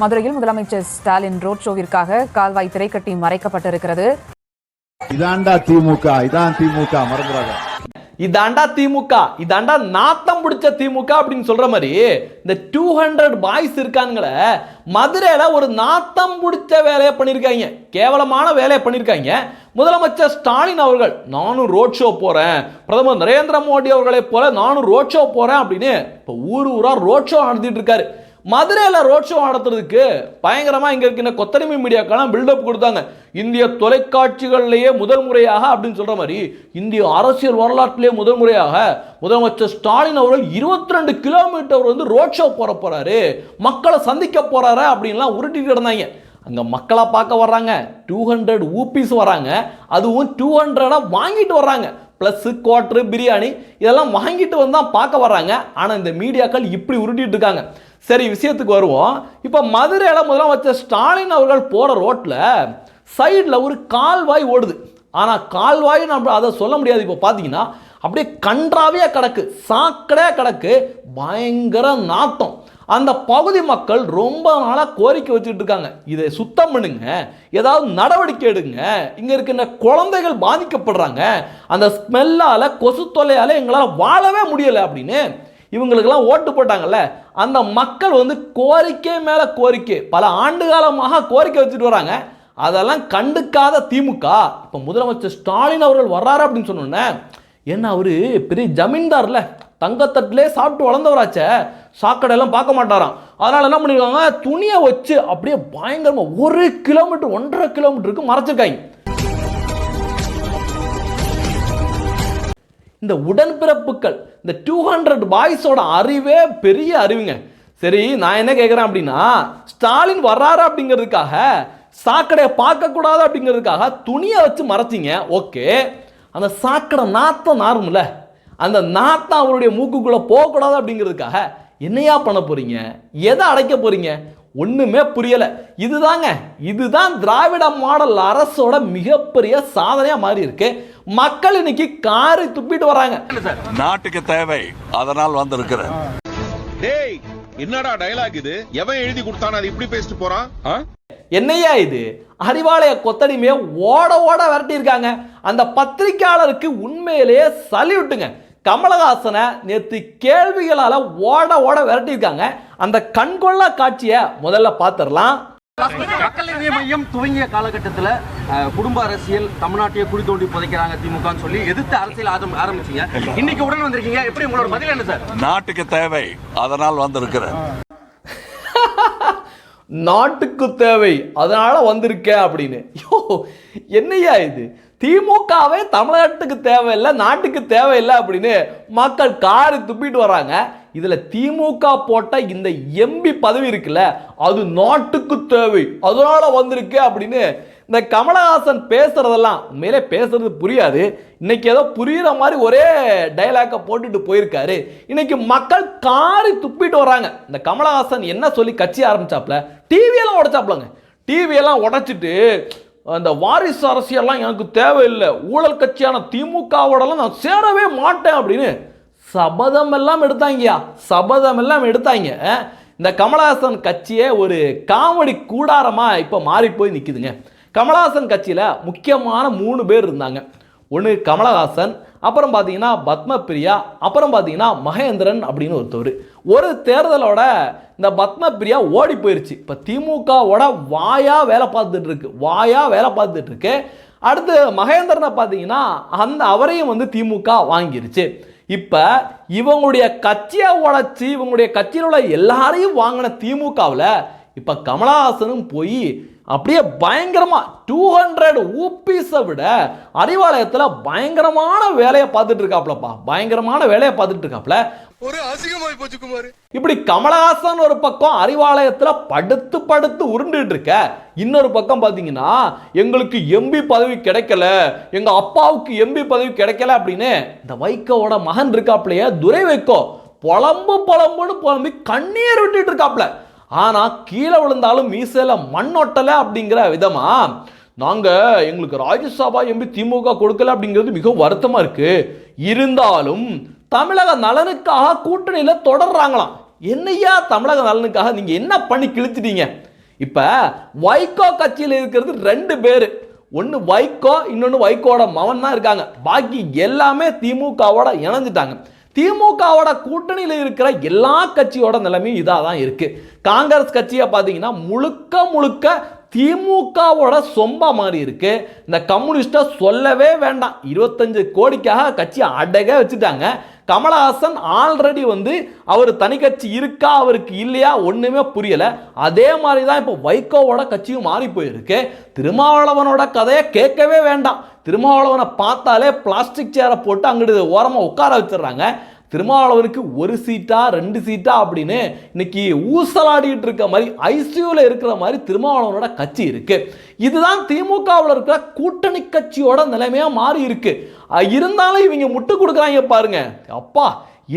மதுரையில் முதலமைச்சர் ஸ்டாலின் ரோட் ஷோவிற்காக கால்வாய் திரைக்கட்டி மறைக்கப்பட்டிருக்கிறது. இதாண்டா திமுக இதான் திமுக மறந்துடாத இதாண்டா திமுக இதாண்டா நாத்தம் பிடிச்ச திமுக அப்படின்னு சொல்ற மாதிரி இந்த டூ ஹண்ட்ரட் பாய்ஸ் இருக்கானுங்களே மதுரையில் ஒரு நாத்தம் பிடிச்ச வேலையை பண்ணியிருக்காங்க கேவலமான வேலையை பண்ணியிருக்காங்க முதலமைச்சர் ஸ்டாலின் அவர்கள் நானும் ரோட் ஷோ போகிறேன் பிரதமர் நரேந்திர மோடி அவர்களைப் போல நானும் ரோட் ஷோ போகிறேன் அப்படின்னு இப்போ ஊர் ஊராக ரோட் ஷோ நடத்திட்டு இருக்காரு. மதுரையில் ரோட் ஷோ நடத்துறதுக்கு பயங்கரமாக இங்கே இருக்கின்ற கொத்தடிமை மீடியாக்கெல்லாம் பில்டப் கொடுத்தாங்க. இந்திய தொலைக்காட்சிகள்லேயே முதல் முறையாக அப்படின்னு சொல்கிற மாதிரி இந்திய அரசியல் வரலாற்றிலேயே முதல் முறையாக முதலமைச்சர் ஸ்டாலின் அவர்கள் இருபத்தி ரெண்டு கிலோமீட்டர் வந்து ரோட் ஷோ போகிற போகிறாரு மக்களை சந்திக்க போகிறாரு அப்படின்லாம் உருட்டிட்டு இருந்தாங்க அங்கே மக்களாக பார்க்க வர்றாங்க. டூ ஹண்ட்ரட் ஊபிஸ் வராங்க அதுவும் டூ ஹண்ட்ரடாக வாங்கிட்டு வர்றாங்க. ப்ளஸ்ஸு குவாட்ரு பிரியாணி இதெல்லாம் வாங்கிட்டு வந்து தான் பார்க்க வர்றாங்க. ஆனால் இந்த மீடியாக்கள் இப்படி உருட்டிட்டு இருக்காங்க. சரி விஷயத்துக்கு வருவோம். இப்போ மதுரையில் வச்ச ஸ்டாலின் அவர்கள் போகிற ரோட்டில் சைடில் ஒரு கால்வாய் ஓடுது. ஆனால் கால்வாய் நம்ம அதை சொல்ல முடியாது. இப்போ பார்த்தீங்கன்னா அப்படியே கன்றாவே கிடக்கு. சாக்கடையாக கிடக்கு. பயங்கர நாட்டம் அந்த பகுதி மக்கள் ரொம்ப நாளாக கோரிக்கை வச்சுட்டு இருக்காங்க. இதை சுத்தம் பண்ணுங்க. ஏதாவது நடவடிக்கை எடுங்க. இங்கே இருக்கின்ற குழந்தைகள் பாதிக்கப்படுறாங்க. அந்த ஸ்மெல்லால் கொசு தொல்லையால் எங்களால் வாழவே முடியலை அப்படின்னு இவங்களுக்கெல்லாம் ஓட்டு போட்டாங்கல்ல அந்த மக்கள் வந்து கோரிக்கை மேலே கோரிக்கை. பல ஆண்டு காலமாக கோரிக்கை வச்சுட்டு வராங்க. அதெல்லாம் கண்டுக்காத திமுக. இப்போ முதலமைச்சர் ஸ்டாலின் அவர்கள் வர்றாரு அப்படின்னு சொன்னோன்னே என்ன அவரு பெரிய ஜமீன்தார்ல தங்கத்தட்டிலே சாப்பிட்டு வளர்ந்தவராச்சே சாக்கடையெல்லாம் பார்க்க மாட்டாராம். அதனால என்ன பண்ணிருக்காங்க? துணியை வச்சு அப்படியே பயங்கரமாக ஒரு கிலோமீட்டர் ஒன்றரை கிலோமீட்டருக்கு மறைச்சிருக்காங்க. இந்த உடன்பிறப்புகள் இந்த டூ ஹண்ட்ரட் பாய்ஸோட அறிவே பெரிய அறிவுங்க. சரி நான் என்ன கேட்குறேன் அப்படின்னா ஸ்டாலின் வர்றாரு அப்படிங்கிறதுக்காக சாக்கடையை பார்க்கக்கூடாது அப்படிங்கிறதுக்காக துணியை வச்சு மறைச்சிங்க. ஓகே. அந்த சாக்கடை நாத்தம் நாரும்ல அந்த நாத்தம் அவருடைய மூக்குக்குள்ளே போகக்கூடாது அப்படிங்கிறதுக்காக என்னையா பண்ண போறீங்க? எதை அடைக்க போறீங்க? ஒண்ணுமே புரியல. இதுதாங்க இதுதான் திராவிட மாடல் அரசோட மிகப்பெரிய சாதனையா மாறி இருக்கு மக்கள் இன்னைக்கு காரி துப்பிட்டு வராங்க. நாட்டுக்கு தேவை. அதனால் வந்திருக்கிறேன். டேய் என்னடா டயலாக் இது? எவன் எழுதி கொடுத்தானே அது இப்படி பேசிட்டு போறான்? ஆ? என்னையா இது? அறிவாலய கொத்தடிமையை ஓட ஓட விரட்டியிருக்காங்க. அந்த பத்திரிக்கையாளருக்கு உண்மையிலேயே சல்யூட்டுங்க. கமலஹாசனை நேற்று கேள்விகளால் ஓட ஓட விரட்டியிருக்காங்க. அந்த கண்கொள்ளா காட்சியை முதல்ல பார்த்துடலாம். மக்கள் நீதி மையம் துவங்கிய காலகட்டத்தில் குடும்ப அரசியல் தமிழ்நாட்டையே குழி தோண்டி புதைக்கிறாங்க திமுகன்னு சொல்லி எதிர்த்து அரசியல் ஆரம் ஆரம்பிச்சீங்க. இன்னைக்கு உடன் வந்திருக்கீங்க. எப்படி உங்களோட பதில் என்ன சார்? நாட்டுக்கு தேவை. அதனால் வந்திருக்கிறேன். நாட்டுக்கு தேவை. அதனால வந்திருக்கேன் அப்படின்னு. யோ என்னையா இது? திமுகவே தமிழ்நாட்டுக்கு தேவையில்லை நாட்டுக்கு தேவையில்லை அப்படின்னு மக்கள் காரி துப்பிட்டு வராங்க. இதில் திமுக போட்ட இந்த எம்பி பதவி இருக்குல்ல அது நாட்டுக்கு தேவை. அதனால வந்திருக்கு அப்படின்னு இந்த கமலஹாசன் பேசுறதெல்லாம் உண்மையிலே பேசுறது புரியாது. இன்னைக்கு ஏதோ புரியுற மாதிரி ஒரே டைலாக்கை போட்டுட்டு போயிருக்காரு. இன்னைக்கு மக்கள் காரி துப்பிட்டு வராங்க. இந்த கமலஹாசன் என்ன சொல்லி கட்சி ஆரம்பிச்சாப்ல டிவியெல்லாம் உடைச்சாப்லங்க டிவியெல்லாம் உடைச்சிட்டு அந்த வாரிசு அரசியல்லாம் எனக்கு தேவையில்லை. ஊழல் கட்சியான திமுகவோடலாம் நான் சேரவே மாட்டேன் அப்படின்னு சபதம் எல்லாம் எடுத்தாங்கயா சபதம் எல்லாம் எடுத்தாங்க. இந்த கமலஹாசன் கட்சியே ஒரு காமெடி கூடாரமாக இப்போ மாறி போய் நிற்குதுங்க கமலஹாசன் கட்சியில் முக்கியமான மூணு பேர் இருந்தாங்க. ஒன்று கமலஹாசன் அப்புறம் பார்த்தீங்கன்னா பத்மபிரியா அப்புறம் பார்த்தீங்கன்னா மகேந்திரன் அப்படின்னு ஒருத்தவர். ஒரு தேர்தலோட இந்த பத்மபிரியா ஓடி போயிருச்சு. இப்போ திமுகவோட வாயா வேலை பார்த்துட்டு இருக்கு. வாயா வேலை பார்த்துட்டு இருக்கு. அடுத்து மகேந்திரனை பார்த்தீங்கன்னா அந்த அவரையும் வந்து திமுக வாங்கிருச்சு. இப்போ இவங்களுடைய கட்சியை உழைச்சி இவங்களுடைய கட்சியில் உள்ள எல்லாரையும் வாங்கின திமுகவில் இப்போ கமலஹாசனும் போய் அப்படியே பயங்கரமா டூ ஹண்ட்ரட் ஊபிஸை விட அறிவாலயத்தில் பயங்கரமான வேலையை பார்த்துட்டு இருக்காப்லப்பா. பயங்கரமான வேலையை பார்த்துட்டு இருக்காப்ல. ஒரு அசிங்கமாய் போச்சு குமார். இப்படி கமலஹாசன் ஒரு பக்கம் அறிவாலயத்துல படுத்து படுத்து உருண்டுட்டு இருக்க இன்னொரு பக்கம் பாத்தீங்கன்னா எங்களுக்கு எம்பி பதவி கிடைக்கல எங்க அப்பாவுக்கு எம்பி பதவி கிடைக்கல அப்படின்னு இந்த வைகோவோட மகன் இருக்காப்லையே துரை வைகோ புலம்பு புலம்புன்னு புலம்பி கண்ணீர் விட்டுட்டு இருக்காப்ல. ஆனால் கீழே விழுந்தாலும் மீசையில் மண்ணொட்டலை அப்படிங்கிற விதமாக நாங்கள் எங்களுக்கு ராஜ்யசபா எம்பி திமுக கொடுக்கல அப்படிங்கிறது மிகவும் வருத்தமாக இருக்குது இருந்தாலும் தமிழக நலனுக்காக கூட்டணியில் தொடர்றாங்களாம். என்னையா தமிழக நலனுக்காக நீங்கள் என்ன பண்ணி கிழிச்சிட்டீங்க? இப்போ வைகோ கட்சியில் இருக்கிறது ரெண்டு பேர். ஒன்று வைகோ இன்னொன்று வைகோட மவன் தான் இருக்காங்க. பாக்கி எல்லாமே திமுகவோட இணைஞ்சிட்டாங்க. திமுகவோட கூட்டணியில் இருக்கிற எல்லா கட்சியோட நிலைமையும் இதாக தான் இருக்குது காங்கிரஸ் கட்சியை பார்த்தீங்கன்னா முழுக்க முழுக்க திமுகவோட சொம்பா மாதிரி இருக்கு. இந்த கம்யூனிஸ்டா சொல்லவே வேண்டாம். இருபத்தஞ்சு கோடிக்காக கட்சியை அடக வச்சுட்டாங்க. கமலஹாசன் ஆல்ரெடி வந்து அவர் தனி கட்சி இருக்கா அவருக்கு இல்லையா ஒன்றுமே புரியலை. அதே மாதிரி தான் இப்போ வைகோவோட கட்சியும் மாறி போயிருக்கு. திருமாவளவனோட கதையை கேட்கவே வேண்டாம். திருமாவளவனை பார்த்தாலே பிளாஸ்டிக் சேரை போட்டு அங்கிட்டு ஓரமாக உட்கார வச்சிடுறாங்க. திருமாவளவனுக்கு ஒரு சீட்டா ரெண்டு சீட்டா அப்படின்னு இன்னைக்கு ஊசலாடிட்டு இருக்க மாதிரி ஐசியூவில் இருக்கிற மாதிரி திருமாவளவனோட கட்சி இருக்கு. இதுதான் திமுகவில் இருக்கிற கூட்டணி கட்சியோட நிலைமையா மாறி இருக்கு. இருந்தாலும் இவங்க முட்டு கொடுக்குறாங்க பாருங்க. அப்பா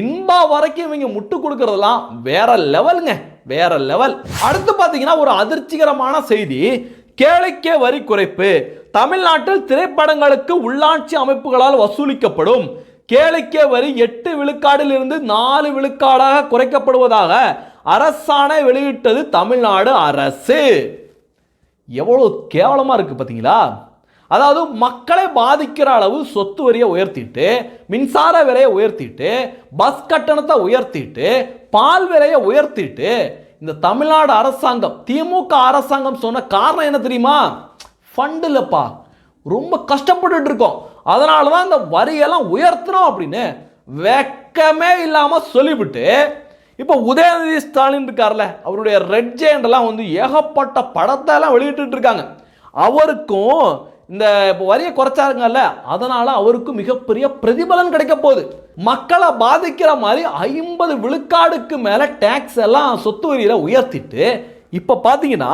இன்பா வரைக்கும் இவங்க முட்டு கொடுக்கறதெல்லாம் வேற லெவலுங்க வேற லெவல். அடுத்து பார்த்தீங்கன்னா ஒரு அதிர்ச்சிகரமான செய்தி. கேளிக்கை வரி குறைப்பு. தமிழ்நாட்டில் திரைப்படங்களுக்கு உள்ளாட்சி அமைப்புகளால் வசூலிக்கப்படும். கேளிக்கை வரி எட்டு விழுக்காடில் இருந்து நாலு விழுக்காடாக குறைக்கப்படுவதாக அரசாணை வெளியிட்டது தமிழ்நாடு அரசு. எவ்வளோ கேவலமாக இருக்குது பார்த்தீங்களா அதாவது மக்களை பாதிக்கிற அளவு சொத்து வரியை உயர்த்திட்டு மின்சார விலையை உயர்த்திட்டு பஸ் கட்டணத்தை உயர்த்திட்டு பால் விலையை உயர்த்திட்டு இந்த தமிழ்நாடு அரசாங்கம் திமுக அரசாங்கம் சொன்ன காரணம் என்ன தெரியுமா? ஃபண்ட் இல்லைப்பா ரொம்ப கஷ்டப்பட்டுட்டு இருக்கோம். அதனால தான் இந்த வரியெல்லாம் உயர்த்தணும் அப்படின்னு வெக்கமே இல்லாமல் சொல்லிவிட்டு இப்போ உதயநிதி ஸ்டாலின் இருக்கார்ல அவருடைய ரெட் ஜெயண்டெல்லாம் வந்து ஏகப்பட்ட படத்தெல்லாம் வெளியிட்டு இருக்காங்க. அவருக்கும் இந்த இப்போ வரியை குறைச்சாருங்கல்ல அதனால அவருக்கும் மிகப்பெரிய பிரதிபலன் கிடைக்க போகுது. மக்களை பாதிக்கிற மாதிரி ஐம்பது விழுக்காடுக்கு மேலே டேக்ஸ் எல்லாம் சொத்து வரியில் உயர்த்திட்டு இப்போ பார்த்தீங்கன்னா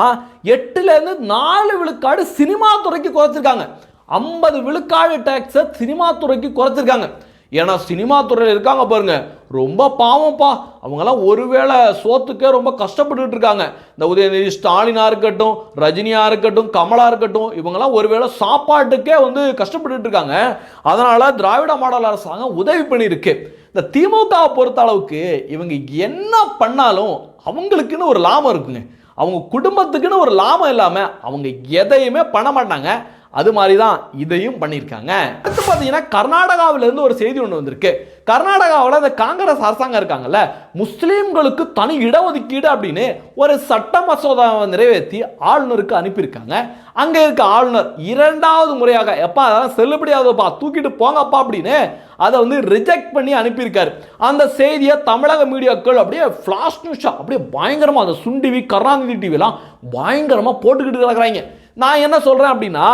எட்டுலேருந்து நாலு விழுக்காடு சினிமா துறைக்கு குறைச்சிருக்காங்க. ஐம்பது விழுக்காடு டேக்ஸை சினிமா துறைக்கு குறைச்சிருக்காங்க. ஏன்னா சினிமா துறையில் இருக்காங்க பாருங்க. ரொம்ப பாவம்ப்பா. அவங்கெல்லாம் ஒருவேளை சோத்துக்கே ரொம்ப கஷ்டப்பட்டுட்டு இருக்காங்க. இந்த உதயநிதி ஸ்டாலினாக இருக்கட்டும் ரஜினியாக இருக்கட்டும் கமலாக இருக்கட்டும் இவங்கெல்லாம் ஒருவேளை சாப்பாட்டுக்கே வந்து கஷ்டப்பட்டுட்டு இருக்காங்க. அதனால் திராவிட மாடல் அரசாங்கம் உதவி பண்ணியிருக்கு. இந்த திமுகவை பொறுத்த அளவுக்கு இவங்க என்ன பண்ணாலும் அவங்களுக்குன்னு ஒரு லாபம் இருக்குங்க. அவங்க குடும்பத்துக்குன்னு ஒரு லாபம் இல்லாமல் அவங்க எதையுமே பண்ண மாட்டாங்க. அது மாதிரி தான் இதையும் பண்ணியிருக்காங்க. அடுத்து பார்த்தீங்கன்னா கர்நாடகாவிலேருந்து ஒரு செய்தி ஒன்று வந்திருக்கு. கர்நாடகாவில் அந்த காங்கிரஸ் அரசாங்கம் இருக்காங்கல்ல முஸ்லீம்களுக்கு தனி இடஒதுக்கீடு அப்படின்னு ஒரு சட்ட மசோதாவை நிறைவேற்றி ஆளுநருக்கு அனுப்பியிருக்காங்க. அங்கே இருக்க ஆளுநர் இரண்டாவது முறையாக எப்பா அதெல்லாம் செல்லுபடியாகுதுப்பா தூக்கிட்டு போங்கப்பா அப்படின்னு அதை வந்து ரிஜெக்ட் பண்ணி அனுப்பியிருக்காரு. அந்த செய்தியை தமிழக மீடியாக்கள் அப்படியே ஃப்ளாஷ் நியூஸாக அப்படியே பயங்கரமாக அந்த சுண்டிவி கருணாநிதி டிவிலாம் பயங்கரமாக போட்டுக்கிட்டு கிடக்குறாங்க. நான் என்ன சொல்கிறேன் அப்படின்னா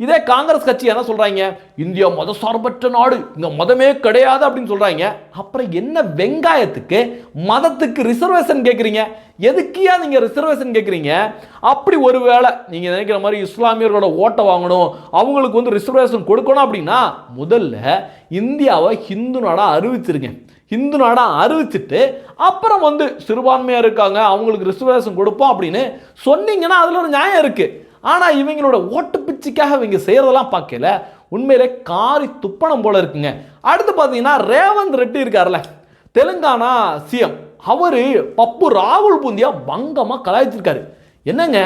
இதே காங்கிரஸ் கட்சி என்ன சொல்கிறாங்க இந்தியா மதசார்பற்ற நாடு இந்த மதமே கிடையாது அப்படின்னு சொல்கிறாங்க அப்புறம் என்ன வெங்காயத்துக்கு மதத்துக்கு ரிசர்வேஷன் கேட்குறீங்க எதுக்கியா நீங்கள் ரிசர்வேஷன் கேட்குறீங்க அப்படி ஒரு வேளை நீங்கள் நினைக்கிற மாதிரி இஸ்லாமியர்களோட ஓட்டை வாங்கணும் அவங்களுக்கு வந்து ரிசர்வேஷன் கொடுக்கணும் அப்படின்னா முதல்ல இந்தியாவை ஹிந்து நாடாக அறிவிச்சிருங்க. ஹிந்து நாடாக அறிவிச்சிட்டு அப்புறம் வந்து சிறுபான்மையாக இருக்காங்க அவங்களுக்கு ரிசர்வேஷன் கொடுப்போம் அப்படின்னு சொன்னீங்கன்னா அதில் ஒரு நியாயம் இருக்குது ஆனால் இவங்களோட ஓட்டு பிச்சைக்காக இவங்க செய்கிறதெல்லாம் பார்க்கல. உண்மையிலே காரி துப்பணம் போல இருக்குங்க. அடுத்து பார்த்தீங்கன்னா ரேவந்த் ரெட்டி இருக்கார்ல தெலுங்கானா சிஎம். அவர் பப்பு ராகுல் பூந்தியா பங்கமாக கலாய்ச்சிருக்காரு. என்னங்க?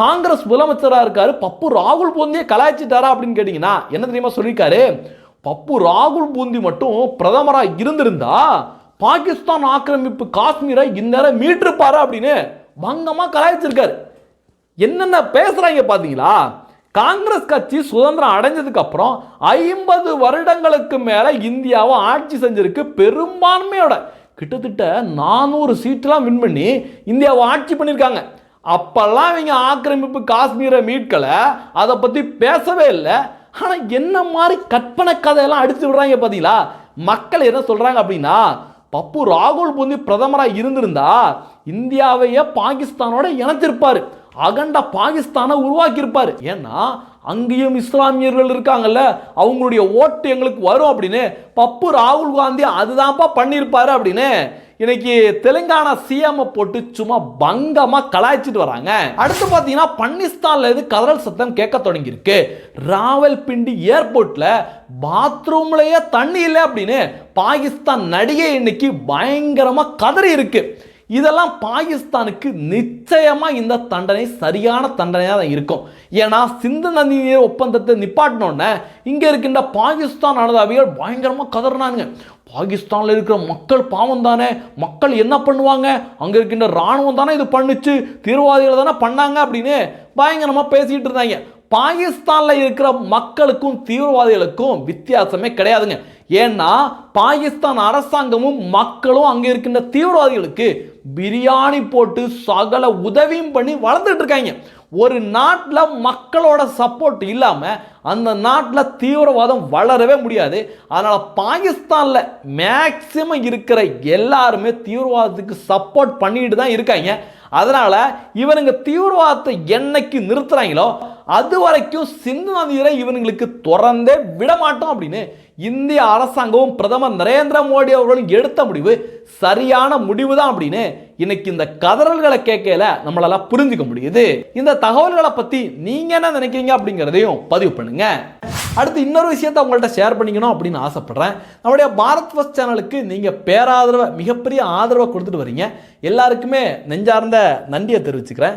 காங்கிரஸ் முதலமைச்சராக இருக்காரு பப்பு ராகுல் பூந்தியை கலாய்ச்சிட்டாரா அப்படின்னு கேட்டிங்கன்னா என்ன தெரியுமா சொல்லியிருக்காரு? பப்பு ராகுல் பூந்தி மட்டும் பிரதமராக இருந்திருந்தா பாகிஸ்தான் ஆக்கிரமிப்பு காஷ்மீரை இந்நேரம் மீட்டிருப்பாரு அப்படின்னு பங்கமாக கலாய்ச்சிருக்காரு. என்னென்ன பேசுகிறாங்க பார்த்தீங்களா காங்கிரஸ் கட்சி சுதந்திரம் அடைஞ்சதுக்கு அப்புறம் ஐம்பது வருடங்களுக்கு மேலே இந்தியாவை ஆட்சி செஞ்சிருக்கு பெரும்பான்மையோட. கிட்டத்தட்ட நானூறு சீட்டெலாம் வின் பண்ணி இந்தியாவை ஆட்சி பண்ணியிருக்காங்க. அப்பெல்லாம் இவங்க ஆக்கிரமிப்பு காஷ்மீரை மீட்கலை அதை பற்றி பேசவே இல்லை. ஆனால் என்ன மாதிரி கற்பனை கதையெல்லாம் அடித்து விடுறாங்க பார்த்தீங்களா மக்கள் என்ன சொல்கிறாங்க அப்படின்னா பப்பு ராகுல் பூந்தி பிரதமராக இருந்திருந்தா இந்தியாவையே பாகிஸ்தானோட இணைச்சிருப்பாரு. அகண்ட பாகிஸ்தானை உருவாக்கியிருப்பார். ஏன்னா அங்கேயும் இஸ்லாமியர்கள் இருக்காங்கல்ல அவங்களுடைய ஓட்டு எங்களுக்கு வரும் அப்படின்னு பப்பு ராகுல் காந்தி அதுதான்ப்பா பண்ணியிருப்பாரு அப்படின்னு இன்னைக்கு தெலுங்கானா சிஎம் போட்டு சும்மா பங்கமா கலாய்ச்சிட்டு வராங்க. அடுத்து பார்த்தீங்கன்னா பன்னிஸ்தான்ல இருந்து கதறல் சத்தம் கேட்க தொடங்கியிருக்கு. ராவல்பிண்டி ஏர்போர்ட்ல பாத்ரூம்லயே தண்ணி இல்லை அப்படின்னு பாகிஸ்தான் நடிகை இன்னைக்கு பயங்கரமா கதறி இருக்கு இதெல்லாம் பாகிஸ்தானுக்கு நிச்சயமாக இந்த தண்டனை சரியான தண்டனையாக தான் இருக்கும். ஏன்னா சிந்து நதி நீர் ஒப்பந்தத்தை நிப்பாட்டினோடனே இங்கே இருக்கின்ற பாகிஸ்தான் அனுதாபிகள் பயங்கரமாக கதறினானுங்க. பாகிஸ்தானில் இருக்கிற மக்கள் பாவம் தானே? மக்கள் என்ன பண்ணுவாங்க? அங்கே இருக்கின்ற ராணுவம் தானே இது பண்ணுச்சு? தீவிரவாதிகள் தானே பண்ணாங்க அப்படின்னு பயங்கரமாக பேசிக்கிட்டு இருந்தாங்க. பாகிஸ்தானில் இருக்கிற மக்களுக்கும் தீவிரவாதிகளுக்கும் வித்தியாசமே கிடையாதுங்க. ஏன்னா பாகிஸ்தான் அரசாங்கமும் மக்களும் அங்கே இருக்கின்ற தீவிரவாதிகளுக்கு பிரியாணி போட்டு சகல உதவியும் பண்ணி வளர்ந்துட்டு இருக்காங்க. ஒரு நாட்டில் மக்களோட சப்போர்ட் இல்லாமல் அந்த நாட்டில் தீவிரவாதம் வளரவே முடியாது. அதனால் பாகிஸ்தானில் மேக்சிமம் இருக்கிற எல்லாருமே தீவிரவாதத்துக்கு சப்போர்ட் பண்ணிட்டு தான் இருக்காங்க. அதனால் இவனுங்க தீவிரவாதத்தை என்னைக்கு நிறுத்துறாங்களோ அது வரைக்கும் சிந்து நதியரை இவனுங்களுக்கு திறந்தே விட மாட்டோம் அப்படின்னு இந்திய அரசாங்கமும் பிரதமர் நரேந்திர மோடி அவர்களும் எடுத்த முடிவு சரியான முடிவு தான் அப்படின்னு இன்னைக்கு இந்த கதறல்களை கேட்கல நம்மளால புரிஞ்சுக்க முடியுது. இந்த தகவல்களை பத்தி நீங்க என்ன நினைக்கிறீங்க அப்படிங்கிறதையும் பதிவு பண்ணுங்க. அடுத்து இன்னொரு விஷயத்த உங்கள்கிட்ட ஷேர் பண்ணிக்கணும் அப்படின்னு ஆசைப்படுறேன். நம்முடைய பாரத் ஃபஸ்ட் சேனலுக்கு நீங்கள் பேராதரவை மிகப்பெரிய ஆதரவை கொடுத்துட்டு வரீங்க. எல்லாருக்குமே நெஞ்சார்ந்த நன்றியை தெரிவிச்சுக்கிறேன்.